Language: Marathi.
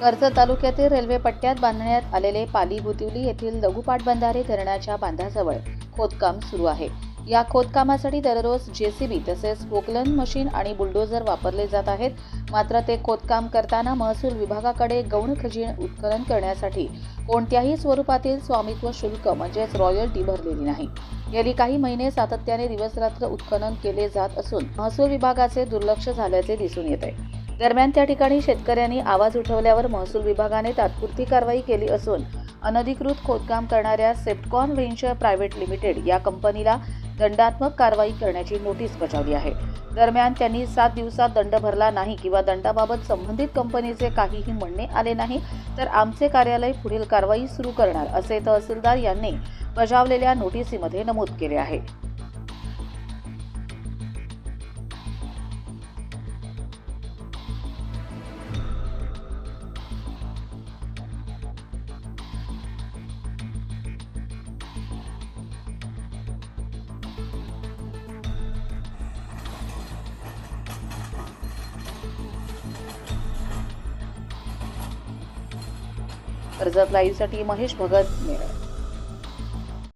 कर्जत तालुक्यातील रेल्वे पट्ट्यात बांधण्यात आलेले पाली बुतिवली येथील लघुपाट बंधारे धरणाच्या बांधाजवळ खोदकाम सुरू आहे. या खोदकामासाठी दररोज जेसीबी तसेच पोकलन मशीन आणि बुलडोझर वापरले जात आहेत. मात्र ते खोदकाम करताना महसूल विभागाकडे गौण खजीन उत्खनन करण्यासाठी कोणत्याही स्वरूपातील स्वामित्व शुल्क म्हणजेच रॉयल्टी भरलेली नाही. गेली काही महिने सातत्याने दिवसरात्र उत्खनन केले जात असून महसूल विभागाचे दुर्लक्ष झाल्याचे दिसून येत. आहे दरम्यान त्या ठिकाणी शेतकऱ्यांनी आवाज उठवल्यावर महसूल विभागाने तात्पुरती कारवाई केली असून अनधिकृत खोदकाम करणाऱ्या सेप्टकॉन व्हेंचर प्रायव्हेट लिमिटेड या कंपनीला दंडात्मक कारवाई करण्याची नोटीस बजावली आहे. दरम्यान त्यांनी सात दिवसात दंड भरला नाही किंवा दंडाबाबत संबंधित कंपनीचे काहीही म्हणणे आले नाही तर आमचे कार्यालय पुढील कारवाई सुरू करणार असे तहसीलदार यांनी बजावलेल्या नोटिसीमध्ये नमूद केले आहे. कर्जत लाईव्हसाठी महेश भगत मेळ